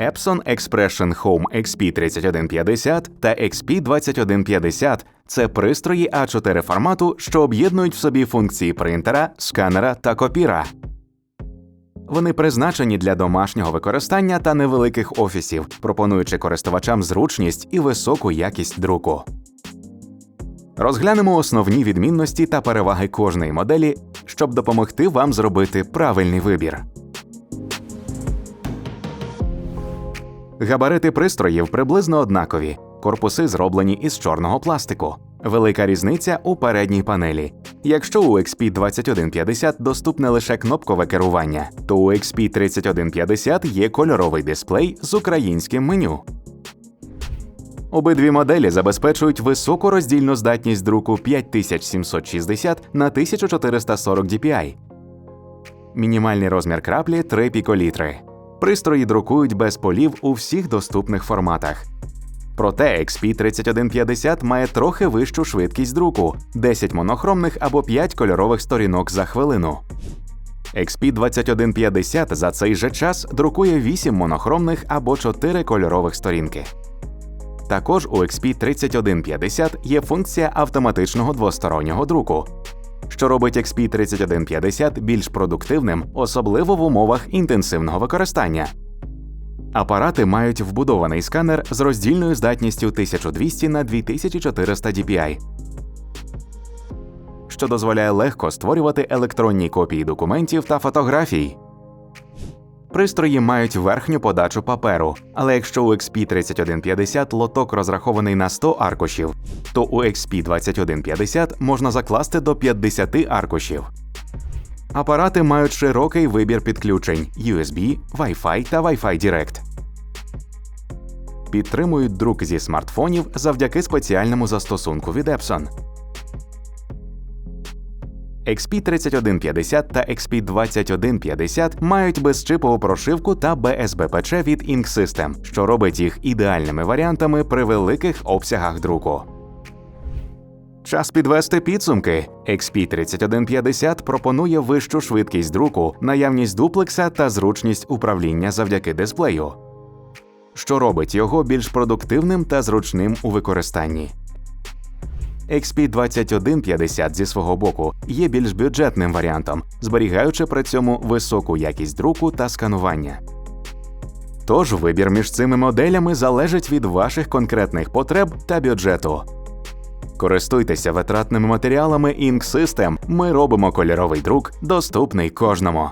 Epson Expression Home XP3150 та XP2150 це пристрої А4 формату, що об'єднують в собі функції принтера, сканера та копіра. Вони призначені для домашнього використання та невеликих офісів, пропонуючи користувачам зручність і високу якість друку. Розглянемо основні відмінності та переваги кожної моделі, щоб допомогти вам зробити правильний вибір. Габарити пристроїв приблизно однакові. Корпуси зроблені із чорного пластику. Велика різниця у передній панелі. Якщо у XP2150 доступне лише кнопкове керування, то у XP3150 є кольоровий дисплей з українським меню. Обидві моделі забезпечують високу роздільну здатність друку 5760 на 1440 dpi. Мінімальний розмір краплі 3 піколітри. Пристрої друкують без полів у всіх доступних форматах. Проте XP3150 має трохи вищу швидкість друку 10 монохромних або 5 кольорових сторінок за хвилину. XP2150 за цей же час друкує 8 монохромних або 4 кольорових сторінки. Також у XP3150 є функція автоматичного двостороннього друку, що робить XP3150 більш продуктивним, особливо в умовах інтенсивного використання. Апарати мають вбудований сканер з роздільною здатністю 1200 на 2400 dpi, що дозволяє легко створювати електронні копії документів та фотографій. Пристрої мають верхню подачу паперу, але якщо у XP3150 лоток розрахований на 100 аркушів, то у XP2150 можна закласти до 50 аркушів. Апарати мають широкий вибір підключень USB, Wi-Fi та Wi-Fi Direct. Підтримують друк зі смартфонів завдяки спеціальному застосунку від Epson. XP3150 та XP2150 мають безчипову прошивку та BSBPC від Ink System, що робить їх ідеальними варіантами при великих обсягах друку. Час підвести підсумки. XP3150 пропонує вищу швидкість друку, наявність дуплекса та зручність управління завдяки дисплею, що робить його більш продуктивним та зручним у використанні. XP2150 зі свого боку є більш бюджетним варіантом, зберігаючи при цьому високу якість друку та сканування. Тож вибір між цими моделями залежить від ваших конкретних потреб та бюджету. Користуйтеся витратними матеріалами Ink System. Ми робимо кольоровий друк доступний кожному.